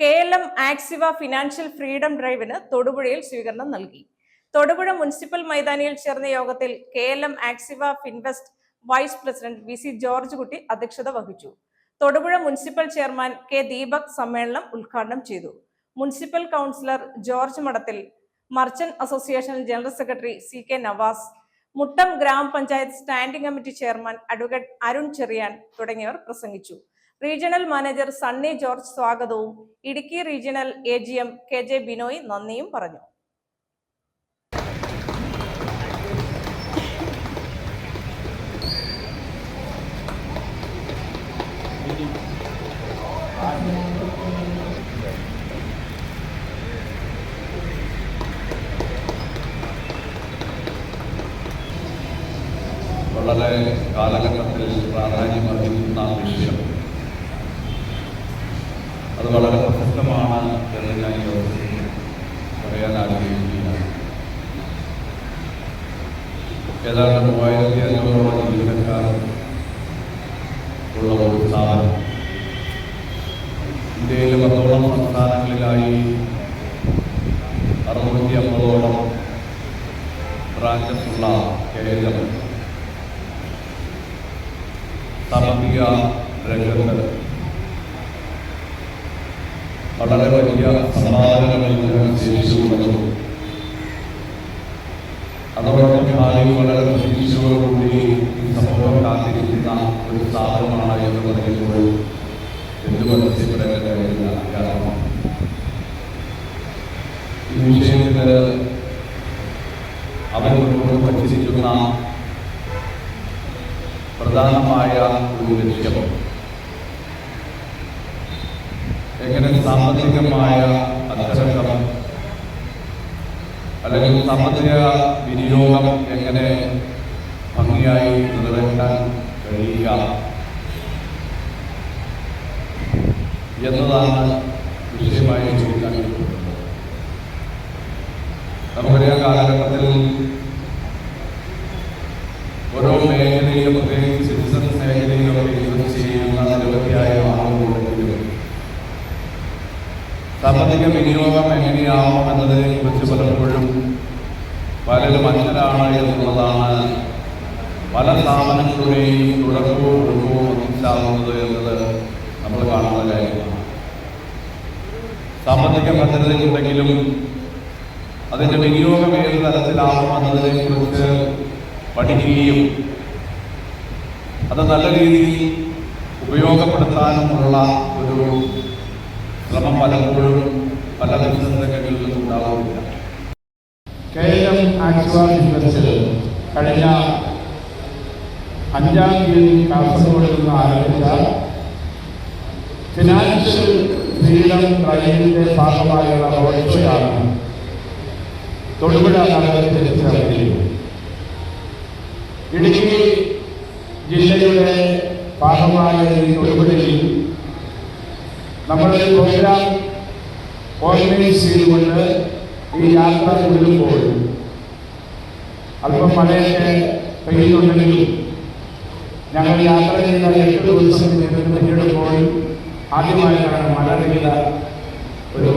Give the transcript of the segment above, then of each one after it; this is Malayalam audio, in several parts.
K L M Axiva financial freedom ഡ്രൈവിന് തൊടുപുഴയിൽ സ്വീകരണം നൽകി. തൊടുപുഴ മുനിസിപ്പൽ മൈതാനിയിൽ ചേർന്ന യോഗത്തിൽ K L M Axiva Finvest vice president V C George Kutty അധ്യക്ഷത വഹിച്ചു. Thodupuzha municipal chairman K Deepak സമ്മേളനം ഉദ്ഘാടനം ചെയ്തു. Municipal councillor George Madathil merchant association general secretary C K Navas Muttom grama panchayat standing committee chairman advocate Arun Cherian തുടങ്ങിയവർ പ്രസംഗിച്ചു. റീജിയണൽ മാനേജർ സണ്ണി ജോർജ് സ്വാഗതവും Idukki regional A G M K J Binoy നന്ദിയും പറഞ്ഞു. വളരെ കാലഘട്ടത്തിൽ പ്രാധാന്യം അർഹിക്കുന്ന വിഷയം. അത് വളരെ പ്രശസ്തമാണ് എന്ന് ഞാൻ ഈ അവസരത്തിൽ പറയാൻ ആഗ്രഹിക്കുകയാണ്. ഏതാണ്ട് മൂവായിരത്തി അഞ്ഞൂറോളം ജീവനക്കാർ ഉള്ള ഒരു സ്ഥാപനം ഇന്ത്യയിലെ പത്തോളം സംസ്ഥാനങ്ങളിലായി അറുന്നൂറ്റി അമ്പതോളം ബ്രാഞ്ചസ് ഉള്ള കേരളം സാമ്പത്തിക രംഗത്ത് വളരെ വലിയ സമാധാനങ്ങൾ വളരെ സമൂഹം കാത്തിരിക്കുന്ന ഒരു സ്ഥാപനമാണ് എന്ന് പറയുമ്പോൾ വരുന്ന വച്ചിരിക്കുന്ന പ്രധാനമായ ഒരു ലക്ഷ്യം എങ്ങനെ സാമ്പത്തികമായ അച്ചടക്കം അല്ലെങ്കിൽ സാമ്പത്തിക വിനിയോഗം എങ്ങനെ ഭംഗിയായി നിറവേറ്റാൻ കഴിയുക? എന്നതാണ് വിഷയമായി ചൂണ്ടിക്കാണിക്കപ്പെടുന്നത് നമുക്കറിയാം കാലഘട്ടത്തിൽ സാമ്പത്തിക വിനിയോഗം എങ്ങനെയാവും എന്നതിനെ കുറിച്ച് പലപ്പോഴും പലരും അജ്ഞരാണ് എന്നുള്ളതാണ് പല സ്ഥാപനങ്ങളുടെയും തുടക്കവും കുടുംബവും ഒന്നിച്ചാകുന്നത് എന്നത് നമ്മൾ കാണുന്ന കാര്യമാണ്. സാമ്പത്തിക ഭദ്രതയുണ്ടെങ്കിലും അതിന്റെ വിനിയോഗം ഏത് തരത്തിലാവും എന്നതിനെ കുറിച്ച് പഠിക്കുകയും അത് നല്ല രീതിയിൽ ഉപയോഗപ്പെടുത്താനുമുള്ള ഒരു ശ്രമം പലപ്പോഴും പല രംഗങ്ങളിലും ഉണ്ടാവുന്നില്ല കെ എം ആക്സിവ ബിസിനസ്സിൽ കഴിഞ്ഞ അഞ്ചാം തീയതി കാസർഗോഡ് നിന്ന് ആരംഭിച്ച ഫിനാൻഷ്യൽ ഫ്രീഡം ഡ്രൈവിന്റെ ഭാഗമായുള്ള റോഡ് ഷോയാണ് തൊടുപുഴ നഗരത്തിൽ ചേർന്നിരിക്കുന്നത് ഇടുക്കി ജില്ലയുടെ ഭാഗമായ ഈ തൊടുപുഴയിൽ നമ്മളൊരു പ്രോഗ്രാം ഓർഗനൈസ് ചെയ്തുകൊണ്ട് ഈ യാത്ര തുടരുമ്പോൾ അല്പം മഴയൊക്കെ പെയ്യുന്നുണ്ടെങ്കിലും ഞങ്ങൾ യാത്ര ചെയ്ത എട്ട് ദിവസം പിന്നിടുമ്പോൾ ആദ്യമായിട്ടാണ് മഴ പെയ്ത ഒരു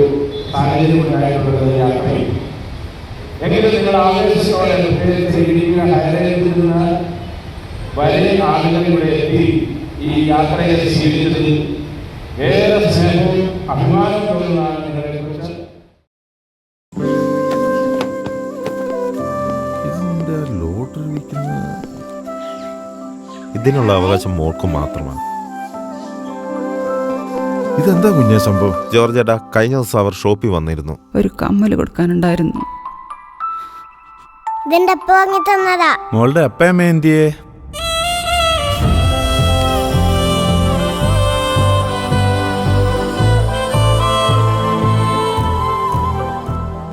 സാഹചര്യം ഉണ്ടായിട്ടുള്ളത് യാത്രയിൽ എങ്കിലും നിങ്ങൾ ആവേശത്തോടെ പ്രത്യേകിച്ച് ഇടുക്കിയുടെ ഹൈലൈറ്റിൽ നിന്ന് വലിയ ആളുകൾ ഇവിടെ എത്തി ഈ യാത്രയെ സ്വീകരിച്ചതിൽ ഏറെ സ്നേഹവും അഭിമാനം തോന്നുന്നതാണ് നിങ്ങളെ കുറിച്ച് ഇതെന്താ ലോട്ടറി വിൽക്കുന്ന ഇതിനുള്ള അവകാശം മോൾക്ക് മാത്രമാണ്. ഇതെന്താ കുഞ്ഞ സംഭവം? ജോർജേട്ടാ കഴിഞ്ഞ ദിവസം അവർ ഷോപ്പിൽ വന്നിരുന്നു. ഒരു കമ്മൽ കൊടുക്കാനുണ്ടായിരുന്നു. ഇതിന്റെ അപ്പ വാങ്ങി തന്നതാ? മോളുടെ അപ്പയമ്മ എന്തിയേ?